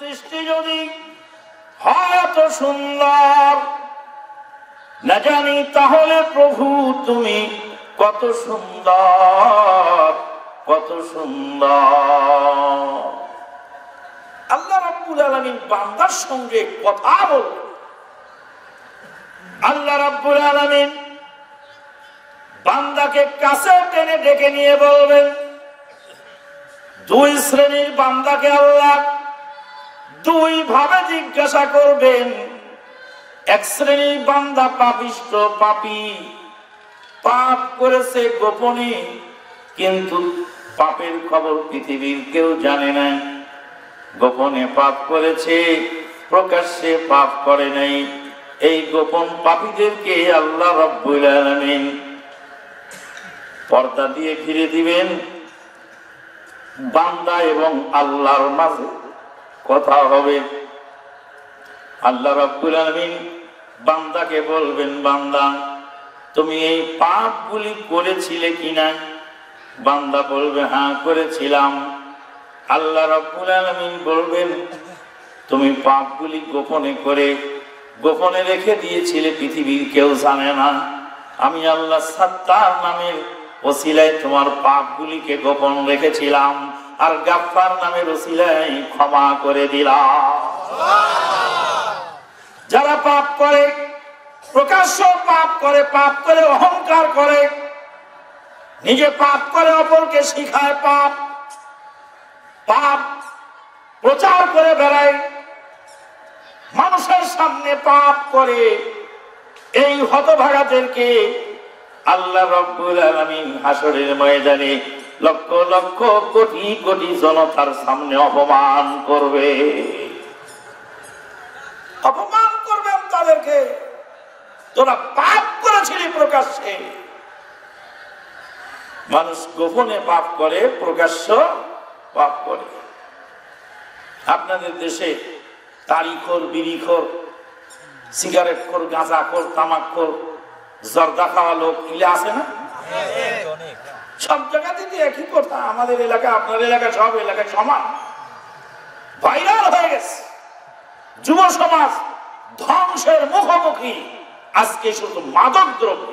সৃষ্টি যদি এত সুন্দর। না জানি তাহলে প্রভু তুমি কত সুন্দর কত সুন্দর। আল্লাহ রাব্বুল আলামিন বান্দার সঙ্গে কথা বলবেন আল্লাহ রাব্বুল আলামিন বান্দাকে কাছে টেনে ডেকে নিয়ে বলবেন, দুই শ্রেণির বান্দাকে আল্লাহ দুই ভাবে জিজ্ঞাসা করবেন। এক শ্রেণির বান্দা পাপিষ্ট পাপি, পাপ করেছে গোপনে, কিন্তু পাপের খবর পৃথিবীর কেউ জানে না। গোপনে পাপ করেছে, প্রকাশ্যে পাপ করে নাই। এই গোপন পাপীদেরকে আল্লাহ রব্বুল আলামিন পর্দা দিয়ে ঘিরে দিবেন। বান্দা এবং আল্লাহর মাঝে কথা হবে। আল্লাহ রব্বুল আলমিন বান্দাকে বলবেন, বান্দা, তুমি এই পাপগুলি করেছিলে কিনা? বান্দা বলবে হ্যাঁ করেছিলাম। আল্লাহ রব্বুল আলমিন বলবেন, তুমি পাপগুলি গোপনে করে, গোপনে রেখে দিয়েছিলে, পৃথিবীর কেউ জানে না। আমি আল্লাহ সাত্তার নামের ওসিলায় তোমার পাপগুলিকে গোপন রেখেছিলাম। আর গাফার নামের ওসিলায় ক্ষমা করে দিলাম। যারা পাপ করে, প্রকাশ্য পাপ করে পাপ করে, অহংকার করে, নিজে পাপ করে, অপরকে শিখায় পাপ পাপ প্রচার করে বেড়ায়, মানুষের সামনে পাপ করে, এই হতভাগাদেরকে আল্লাহ রব্বুল আলামিন হাসরের ময়দানে লক্ষ লক্ষ কোটি কোটি জনতার সামনে অপমান করবে। অপমান করবেন তাদেরকে। তোরা পাপ করেছিলি প্রকাশ্যে। মানুষ গোপনে পাপ করে প্রকাশ্য পাপ করে। আপনাদের দেশে তারিখর বিড়িখর সিগারেট খোর গাঁজা খোর তামাক খোর জর্দা খাওয়া লোক ইলে আছে না? সব জায়গাতে তো একই কথা, আমাদের এলাকা, আপনার এলাকা, সব এলাকায় সমান। ভাইরাল হয়ে গেছে। যুব সমাজ ধ্বংসের মুখোমুখি। আজকে শুধু মাদক দ্রব্য।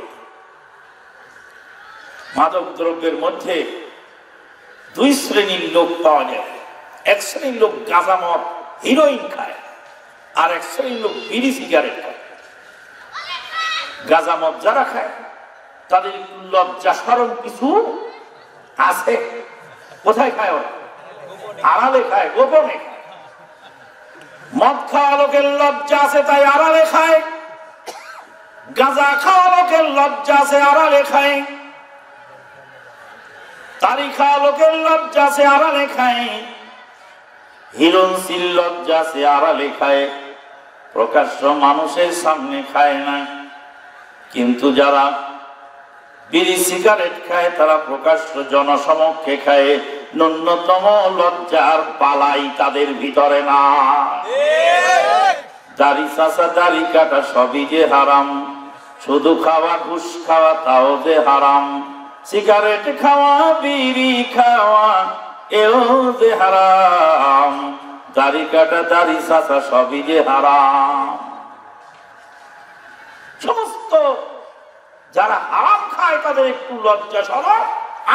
মাদক দ্রব্যের মধ্যে দুই শ্রেণির লোক পাওয়া যায়। এক শ্রেণির লোক গাঁজা মদ, হিরোইন খায়। আর এক শ্রেণির লোক বিড়ি, সিগারেট খায়। গাঁজা মদ যারা খায় তাদের লজ্জা সরম কিছু আছে? কোথায় খায় ওরা? আড়ালে খায়, গোপনে মদ খাওয়া লোকের লজ্জা আছে, তাই আড়ালে খায়। গাঁজা খাওয়া লোকের লজ্জা আছে, আড়ালে খায়। তারি খাওয়া লোকের লজ্জা আছে, আড়ালে খায়। হিরণ সিল লজ্জা আছে, আড়ালে খায়। প্রকাশ্য মানুষের সামনে খায় না। কিন্তু যারা বিড়ি সিগারেট খায়, তারা প্রকাশ্য জনসমক্ষে খায়। ন্যূনতম লজ্জার পালাই তাদের ভিতরে না। দাড়ি চাষা দাড়ি কাটা সবই যে হারাম। শুধু খাওয়া ঘুষ খাওয়া, তাও যে হারাম। সিগারেট খাওয়া, বিড়ি খাওয়া, এও যে হারাম। দাড়ি কাটা, দাড়ি চাষা সবই যে হারাম। সমস্ত যারা হারাম তাদের একটু লজ্জা সরব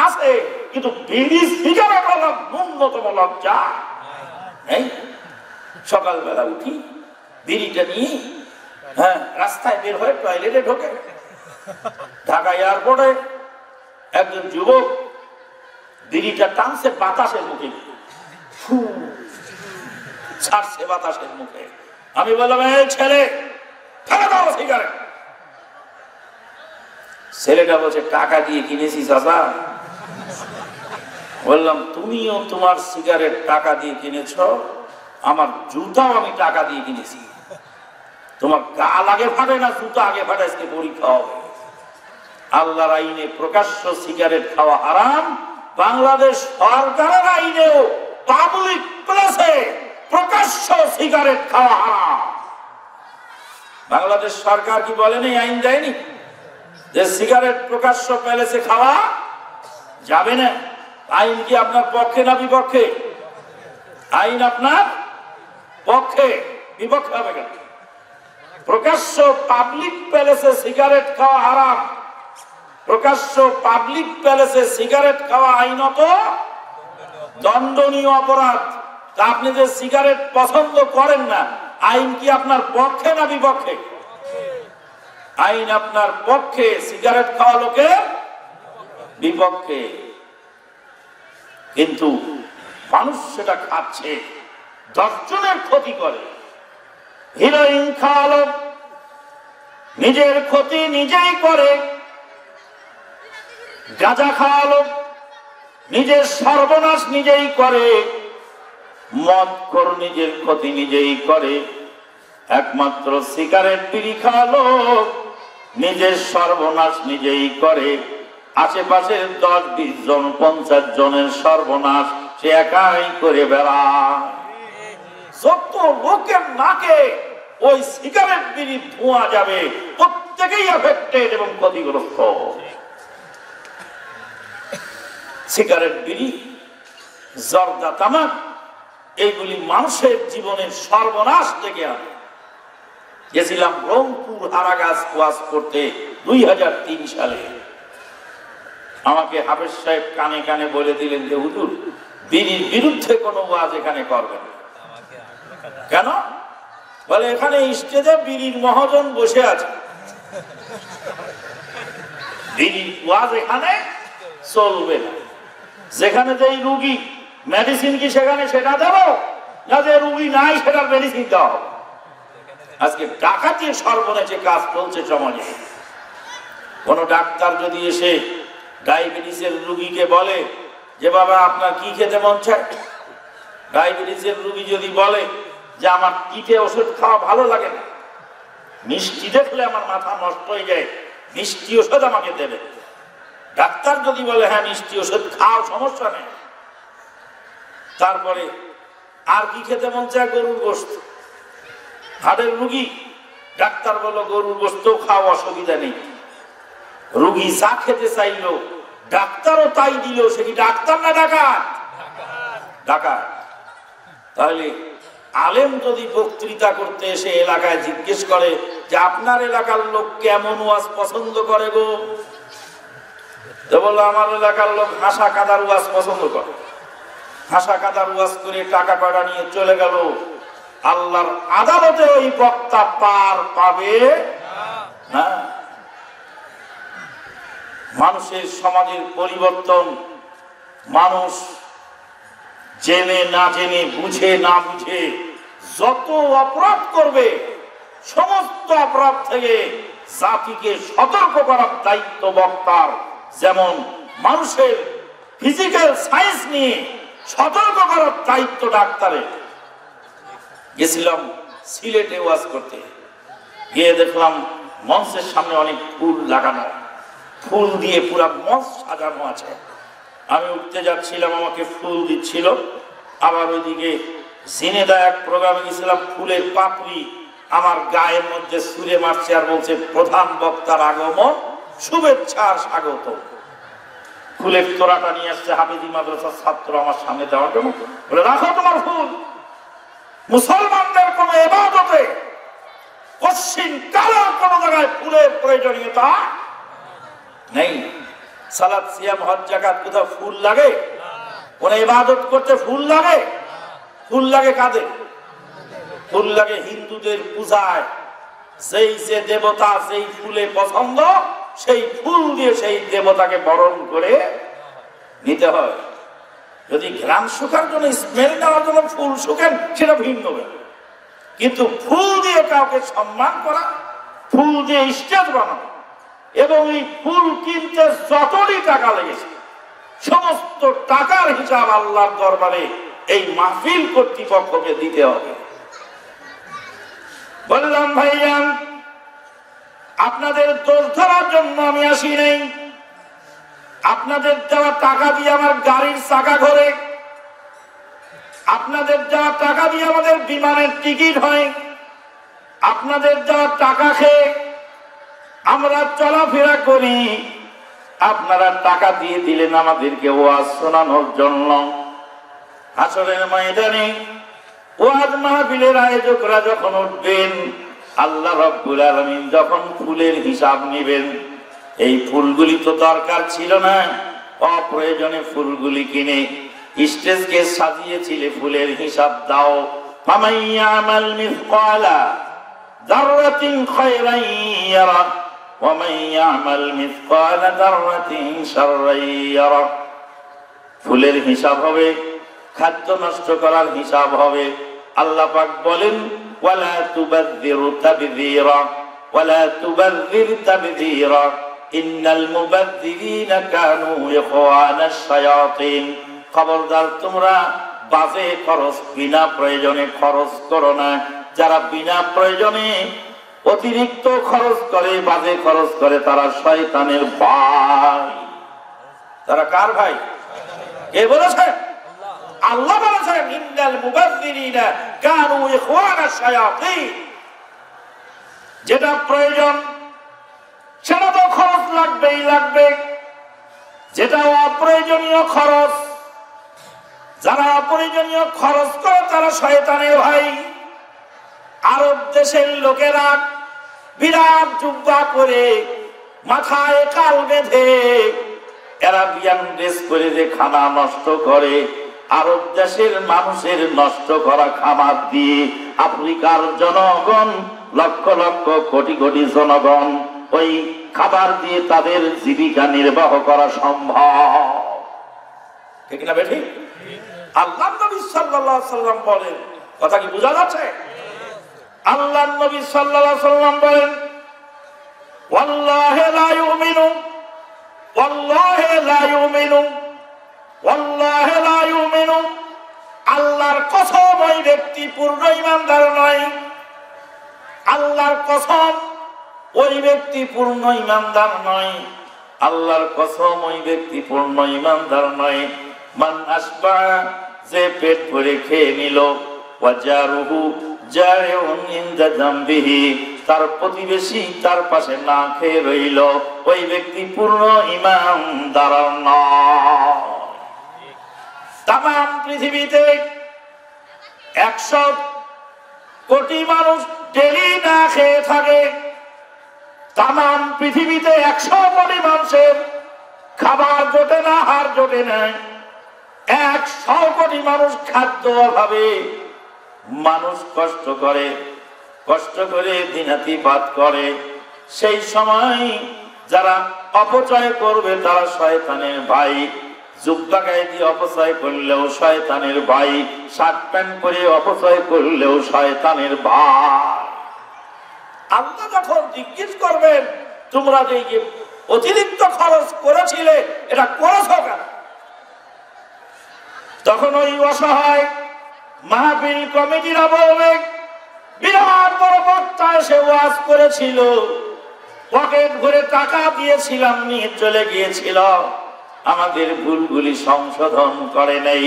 আছে, কিন্তু ন্যূনতম লজ্জা। এই, সকালবেলা উঠি, বিড়িটা নিয়ে হ্যাঁ রাস্তায় বের হয়ে টয়লেটে ঢোকে। ঢাকা এয়ারপোর্টে একজন যুবক বিড়িটা টানছে বাতাসের মুখে ছাড়ছে বাতাসের মুখে। আমি বললাম ছেলে, ফেলে দাও সিগারেট। ছেলেটা বলছে, টাকা দিয়ে কিনেছি চাচা বললাম, তুমিও তোমার সিগারেট টাকা দিয়ে কিনেছ, আমার জুতাও আমি টাকা দিয়ে কিনেছি। তোমার গাল আগে ফাটে না, জুতা আগে ফাটে আজকে পরীক্ষা হবে। আল্লাহর আইনে প্রকাশ্য সিগারেট খাওয়া হারাম। বাংলাদেশ সরকারের আইনেও পাবলিক প্লেসে প্রকাশ্য সিগারেট খাওয়া হারাম। বাংলাদেশ সরকার কি বলেনি আইন দেয়নি? যে সিগারেট প্রকাশ্য প্যালেসে খাওয়া যাবে না। আইন কি আপনার পক্ষে না বিপক্ষে? আইন আপনার পক্ষে, বিপক্ষে হবে কেন? প্রকাশ্য পাবলিক প্যালেসে সিগারেট খাওয়া হারাম। প্রকাশ্য পাবলিক প্যালেসে সিগারেট খাওয়া আইনত দণ্ডনীয় অপরাধ। তা আপনি যে সিগারেট পছন্দ করেন না, আইন কি আপনার পক্ষে না বিপক্ষে? আইন আপনার পক্ষে সিগারেট খাওয়া লোকের বিপক্ষে। কিন্তু মানুষ সেটা খাচ্ছে, দশজনের ক্ষতি করে। হিরোইন খাওয়ালো, নিজের ক্ষতি নিজেই করে। গাঁজা খাওয়ালো, নিজের সর্বনাশ নিজেই করে। মদ কর নিজের ক্ষতি নিজেই করে। একমাত্র সিগারেট বিড়ি খাওয়ালো। নিজের সর্বনাশ নিজেই করে। আশেপাশে দশ বিশ জন, পঞ্চাশ জনের সর্বনাশ সে একাই করে বেড়ায়। যত লোকের নাকে ওই সিগারেট বিড়ি ধোঁয়া যাবে, প্রত্যেকেই এফেক্টেড এবং ক্ষতিগ্রস্ত। সিগারেট বিড়ি, জর্দা তামাক, এইগুলি মানুষের জীবনের সর্বনাশ থেকে আনে। গেছিলাম রংপুর হারাগাছ ওয়াজ করতে দুই হাজার তিন সালে। আমাকে হাফেজ সাহেব কানে কানে বলে দিলেন যে, হুজুর বিড়ির বিরুদ্ধে কোনো ওয়াজ এখানে করবেন। কেন? বলে, এখানে স্টেজে বিড়ির মহাজন বসে আছে। বিড়ির ওয়াজ এখানে চলবে না। যেখানে যেই রুগী মেডিসিন কি সেখানে সেটা দেবো? না যে রুগী নাই, সেটার মেডিসিন দেওয়া হবে। আজকে ডাকাতির সর্বনেচে কাজ চলছে সমাজে কোন ডাক্তার যদি এসে ডায়াবেটিসের রুগীকে বলে যে, বাবা, আপনার কি খেতে মন চায়? ডায়াবেটিসের রুগী যদি বলে যে, আমার পিঠে ওষুধ খাওয়া ভালো লাগে না, মিষ্টি দেখলে আমার মাথা নষ্ট হয়ে যায়, মিষ্টি ওষুধ আমাকে দেবে ডাক্তার যদি বলে হ্যাঁ মিষ্টি ওষুধ খাও, সমস্যা নেই। তারপরে, আর কি খেতে মন চায় গরুর গোস্ত হাড়ের রুগী। ডাক্তার বলল, গরুর গোস্ত খাওয়া অসুবিধা নেই। রুগী যা খেতে চাইলো, ডাক্তারও তাই দিল, সে কি ডাক্তার না ডাকাত? ডাকাত। তাহলে আলেম যদি বক্তৃতা করতে এসে এলাকায় জিজ্ঞেস করে যে, আপনার এলাকার লোক কেমন ওয়াজ পছন্দ করে গো? তো বলল, আমার এলাকার লোক হাসা কাদার ওয়াজ পছন্দ করে। হাসা কাদার ওয়াজ করে টাকা কয়টা নিয়ে চলে গেল। আল্লাহর আদালতে ওই বক্তা পার পাবে মানুষের সমাজের পরিবর্তন, মানুষ জেনে না জেনে, বুঝে না বুঝে যত অপরাধ করবে, সমস্ত অপরাধ থেকে জাতিকে সতর্ক করার দায়িত্ব বক্তার। যেমন মানুষের ফিজিক্যাল সায়েন্স নিয়ে সতর্ক করার দায়িত্ব ডাক্তারের। গেছিলাম সিলেটে ওয়াজ করতে। গিয়ে দেখলাম মঞ্চের সামনে অনেক ফুল লাগানো। ফুল দিয়ে পুরা মঞ্চ সাজানো আছে। আমি উঠতে যাচ্ছিলাম, আমাকে ফুল দিচ্ছিল। আবার ওইদিকে সিনেদা এক প্রোগ্রামে গেছিলাম, ফুলের পাপড়ি আমার গায়ের মধ্যে সুরে মারছে আর বলছে, প্রধান বক্তার আগমন, শুভেচ্ছা আর স্বাগত। ফুলের তোরাটা নিয়ে আসছে হাফিজি মাদ্রাসার ছাত্র আমার সামনে দেওয়ার জন্য। বলে, রাখো তোমার ফুল। মুসলমানদের কোন এবাদতে পশ্চিম কালের কোন জায়গায় ফুলের প্রয়োজনীয়তা নেই। সালাদ, সিয়াম, হজ জাকাত কোথাও ফুল লাগে? কোন ইবাদত করতে ফুল লাগে? ফুল লাগে কাদের? ফুল লাগে হিন্দুদের পূজায়। সেই যে দেবতা সেই ফুলে পছন্দ, সেই ফুল দিয়ে সেই দেবতাকে বরণ করে নিতে হয়। যদি ঘ্রাণ শুকার জন্য স্মেল নেওয়ার জন্য ফুল শুকেন, সেটা ভিন্ন। কিন্তু ফুল দিয়ে কাউকে সম্মান করা, ফুল দিয়ে স্টেজ বানানো, এবং এই ফুল কিনতে যতই টাকা লেগেছে, সমস্ত টাকার হিসাব আল্লাহর দরবারে এই মাহফিল কর্তৃপক্ষকে দিতে হবে বললাম, ভাইজান, আপনাদের দোষ ধরার জন্য আমি আসি নাই আপনাদের দেওয়া টাকা দিয়ে আমার গাড়ির চাকা ঘরে, আপনাদের দেওয়া টাকা দিয়ে আমাদের বিমানের টিকিট হয়, আপনাদের দেওয়া টাকা খেয়ে আমরা চলাফেরা করি, আপনারা টাকা দিয়ে দিলেন আমাদেরকে ওয়াজ শোনানোর জন্য। আসরের ময়দানে ওয়াজ মাহফিলের আয়োজকরা যখন উঠবেন, আল্লাহ রব্বুল আলমিন যখন ফুলের হিসাব নেবেন এই ফুলগুলি তো দরকার ছিল না। অপ্রয়োজনে ফুলগুলি কিনে স্টেজকে সাজিয়েছিলে, ফুলের হিসাব দাও। ফুলের হিসাব হবে, খাদ্য নষ্ট করার হিসাব হবে। আল্লাহ পাক বলেন, ওয়ালা তুবাযযিরু তাবযীরা, ওয়ালা তুবাযযির তাবযীরা। খবরদার, তোমরা বাজে খরচ, বিনা প্রয়োজনে খরচ করো না। যারা বিনা প্রয়োজনে অতিরিক্ত খরচ করে, বাজে খরচ করে, তারা শয়তানের ভাই। তারা কার ভাই? কে বলেছেন আল্লাহ বলেছেন যেটা প্রয়োজন, সেটা তো লাগবেই লাগবে। যেটা অপ্রয়োজনীয় খরচ, যারা অপ্রয়োজনীয় খরচ করে তারা শয়তানের ভাই। আরব দেশের লোকেরা বিরাট জুব্বা করে মাথায় কাল বেঁধে, এরা বিয়ান ড্রেস করে যে খানা নষ্ট করে, আরব দেশের মানুষের নষ্ট করা খাবার দিয়ে আফ্রিকার জনগণ, লক্ষ লক্ষ কোটি কোটি জনগণ ওই খাবার দিয়ে তাদের জীবিকা নির্বাহ করা সম্ভব। ঠিক না বেঠি? আল্লাহ নবী সাল্লাম বলেন, কথা কি বোঝা যাচ্ছে? আল্লাহ নবী সাল্লাম বলেন আল্লাহর কসম ওই ব্যক্তি পূর্ণ ইমানদার নয়। আল্লাহর কসম ওই ব্যক্তি পূর্ণ ইমানদার নয়। আল্লাহর কসম, ওই ব্যক্তি পূর্ণ ইমানদার নয়। মান আসবা, যে পেট ভরে খেয়ে নিল তার প্রতিবেশী তার পাশে না খেয়ে রইল, ওই ব্যক্তি পূর্ণ ইমানদার নয়। তাম পৃথিবীতে একশো কোটি মানুষ ডেলি না খেয়ে থাকে। তাম পৃথিবীতে একশো কোটি মানুষের খাবার জোটে না হার জোটে না। একশো কোটি মানুষ খাদ্য অভাবে মানুষ কষ্ট করে কষ্ট করে দিনাতিপাত করে। সেই সময় যারা অপচয় করবে, তারা শয়তানের ভাই। জুব্বা দিয়ে অপচয় করলেও শয়তানের ভাই। শার্ট প্যান্ট পরে অপচয় করলেও শয়তানের ভাই। আল্লাহ যখন জিজ্ঞেস করবেন, তোমরা যে অতিরিক্ত খরচ করেছিলে, এটা করেছ কেন? তখন ওই অসহায় মাহফিল কমিটিরা বলবে বিরাট বড় বক্তা এসে ওয়াজ করেছিল। পকেট ভরে টাকা দিয়েছিলাম, নিয়ে চলে গিয়েছিল। আমাদের ভুলগুলি সংশোধন করে নেই।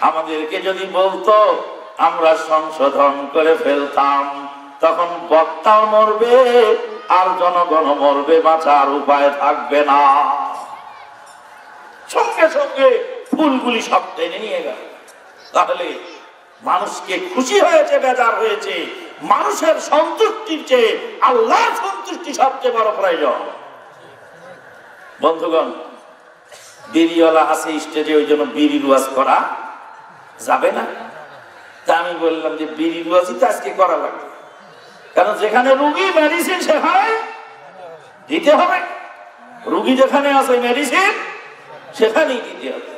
আমাদেরকে যদি বলতো, আমরা সংশোধন করে ফেলতাম। তখন বক্তাও মরবে আর জনগণ মরবে, বাঁচার উপায় থাকবে না। সঙ্গে সঙ্গে ফুলগুলি সব টেনে নিয়ে গেল। তাহলে মানুষকে খুশি হয়েছে, বেজার হয়েছে। মানুষের সন্তুষ্টির চেয়ে আল্লাহর সন্তুষ্টি সবচেয়ে বড় প্রয়োজন। বন্ধুগণ, বিড়িওয়ালা আছে স্টেজে, ওই জন্য বিড়ি রুয়াজ করা যাবে না। তা আমি বললাম যে, বিড়ি রুয়াজই তো আজকে করা লাগবে। কারণ যেখানে রুগী মেডিসিন সেখানে দিতে হবে। রুগী যেখানে আছে মেডিসিন সেখানেই দিতে হবে।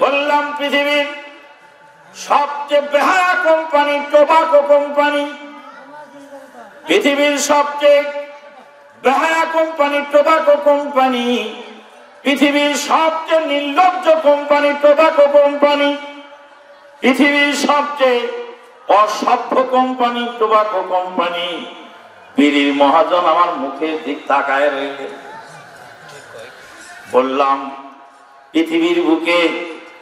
বললাম, পৃথিবীর সবচেয়ে বেহায়া কোম্পানি টোবাকো কোম্পানি পৃথিবীর সবচেয়ে বেহায়া কোম্পানি টোবাকো কোম্পানি পৃথিবীর সবচেয়ে নির্লজ্জ কোম্পানি টোবাকো কোম্পানি পৃথিবীর সবচেয়ে অসভ্য কোম্পানি, টোবাকো কোম্পানি। পীরির মহাজন আমার মুখের দিক তাকায় রইলে। বললাম, পৃথিবীর বুকে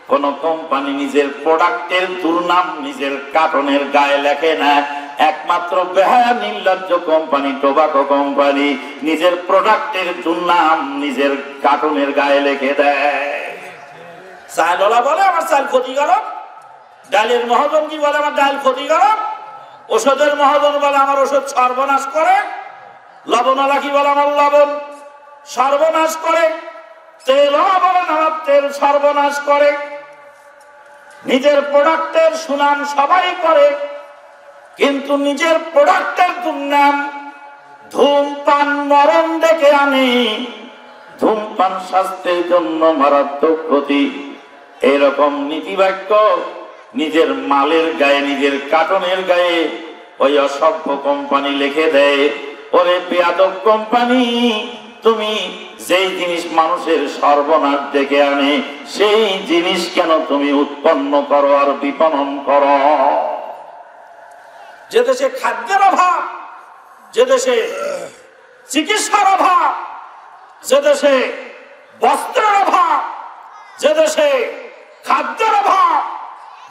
কোন কোম্পানি নিজের প্রোডাক্টের দুর্নাম, নিজের কার্টনের গায়ে লেখে না। একমাত্র বেহায়া নির্লজ্জ কোম্পানি, টোবাকো কোম্পানি, নিজের প্রোডাক্টের দুর্নাম, নিজের কার্টনের গায়ে লেখে দেয়। চালওয়ালা বলে, আমার চাল ক্ষতিকারক ডালের মহাজন কি বলে আমার ডাল ক্ষতি ক্ষতিকারক ওষুধের মহাজন বলে আমার ওষুধ সর্বনাশ করে। লবণালা কি বলে আমার লবণ সর্বনাশ করে? তেল আমার তেল সর্বনাশ করে। নিজের প্রোডাক্টের সুনাম সবাই করে, কিন্তু নিজের প্রোডাক্টের দুর্নাম ধূমপান মরণ ডেকে আনে। ধূমপান স্বাস্থ্যের জন্য মারাত্মক ক্ষতি। এরকম নীতিবাক্য নিজের মালের গায়ে, নিজের কাটনের গায়ে, ওই অসভ্য কোম্পানি লিখে দেয়, ওরে পেয়াদব কোম্পানি, তুমি যেই জিনিস মানুষের সর্বনাশ ডেকে আনে, সেই জিনিস কেন তুমি উৎপন্ন করো আর বিপণন করো? যে দেশে খাদ্যের অভাব, যে দেশে চিকিৎসার অভাব, যে দেশে বস্ত্রের অভাব, যে দেশে খাদ্যের অভাব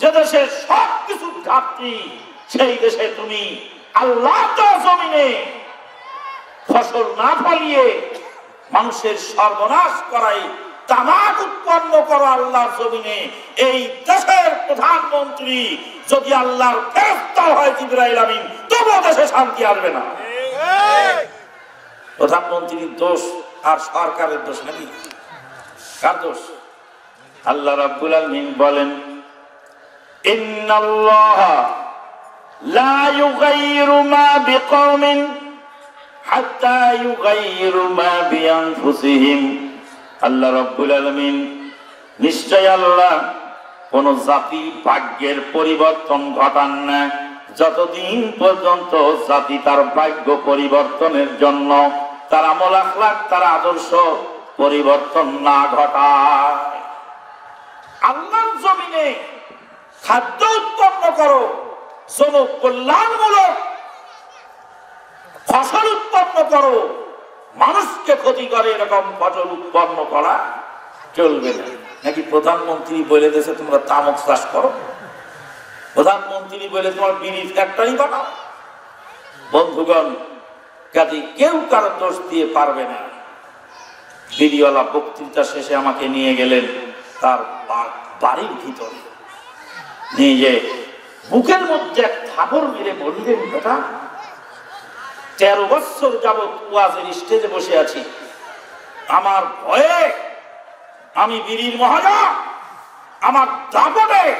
যে দেশে সব কিছু ঘাটতি, সেই দেশে তুমি আল্লাহ জমিনে ফসল না ফলিয়ে মানুষের সর্বনাশ করাই, তামাক উৎপন্ন করো আল্লাহর জমিনে। এই দেশের প্রধানমন্ত্রী যদি আল্লাহর ফেরস্তা হয় জিব্রাইল আমিন, তবুও দেশে শান্তি আসবে না। প্রধানমন্ত্রীর দোষ আর সরকারের দোষ নাকি? কার দোষ? আল্লাহ রাব্বুল আলামিন বলেন নিশ্চয় আল্লাহ কোন জাতি ভাগ্যের পরিবর্তন ঘটান না। যতদিন পর্যন্ত জাতি তার ভাগ্য পরিবর্তনের জন্য, তার আমল আখলাক তার আদর্শ পরিবর্তন না ঘটায়। আল্লাহর জমিনে খাদ্য উৎপন্ন করো। জন কল্যাণমূলক ফসল উৎপন্ন করো। মানুষকে ক্ষতি করে এরকম ফসল উৎপন্ন করা চলবে না। নাকি প্রধানমন্ত্রী বলে দেশে তোমরা তামক চাষ করো? প্রধানমন্ত্রী বলে তোমার বিড়ি ফ্যাক্টরি বানাও। বন্ধুগণ, কাজে কেউ কারও দোষ দিয়ে পারবে না। বিড়িওয়ালা বক্তৃতা শেষে আমাকে নিয়ে গেলেন তার বাড়ির ভিতরে। নিয়ে বুকের মধ্যে এক থাবর মেরে বললেন, বেটা, তেরো বছর যাবৎ ওয়াজের স্টেজে বসে আছি। আমার ভয়ে আমি বীরির মহাজা আমার দাপটে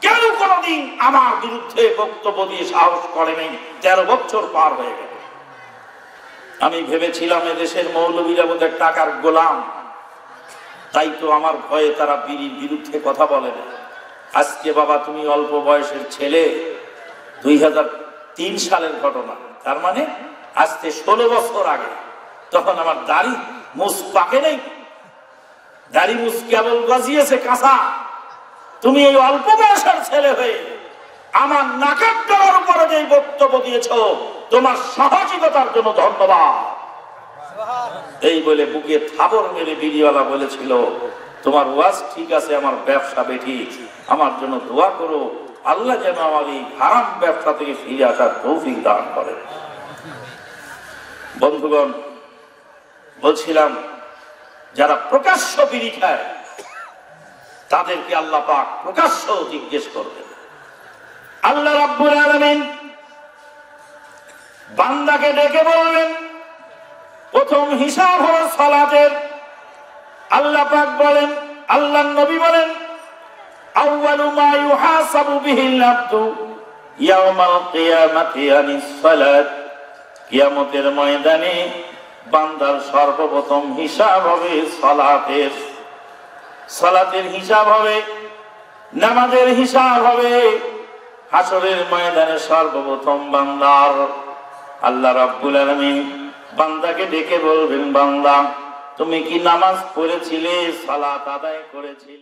কেউ কোনোদিন আমার বিরুদ্ধে বক্তব্য দিয়ে সাহস করেনি তেরো বছর পার হয়ে গেল। আমি ভেবেছিলাম এদেশের মৌলবীরা বোধহয় টাকার গোলাম। তাই তো আমার ভয়ে তারা বিড়ির বিরুদ্ধে কথা বলে না। আজকে বাবা, তুমি অল্প বয়সের ছেলে। দুই সালের ঘটনা। তার মানে আজকে ষোলো বছর আগে। তখন আমার দাড়ি মুস পাকে নেই। দাড়ি মুস কেবল গজিয়েছে কাঁচা। তুমি এই অল্প বয়সের ছেলে হয়ে আমার নাকের ডগার উপরে যে বক্তব্য দিয়েছ, তোমার সাহসিকতার জন্য ধন্যবাদ। এই বলে বুকে থাবর মেরে বিড়িওয়ালা বলেছিল তোমার ওয়াজ ঠিক আছে, আমার ব্যবসা বেঠি। আমার জন্য দোয়া করো। আল্লাহ যেন আমার এই হারাম ব্যবসা থেকে ফিরে আসার তৌফিক দান করে। বন্ধুগণ, বলছিলাম, যারা প্রকাশ্য বিড়ি খায় তাদেরকে আল্লাহ পাক প্রকাশ্য জিজ্ঞেস করবেন। আল্লাহ রাব্বুল আলামিন বান্দাকে ডেকে বললেন, প্রথম হিসাব হলো সালাতের আল্লাহ পাক বলেন আল্লাহ নবী বলেন, আউয়ালু মা ইউহাসাবু বিহিল আবদু ইয়াউমাল কিয়ামাতি আনিস সালাত। কিয়ামতের ময়দানে বান্দার সর্বপ্রথম হিসাব হবে সালাতের। সালাতের হিসাব হবে, নামাজের হিসাব হবে, হাসরের ময়দানে সর্বপ্রথম বান্দার। আল্লাহ রাব্বুল আলামিন বান্দাকে ডেকে বলবেন, বান্দা তুমি কি নামাজ পড়েছিলে সালাত আদায় করেছিলে?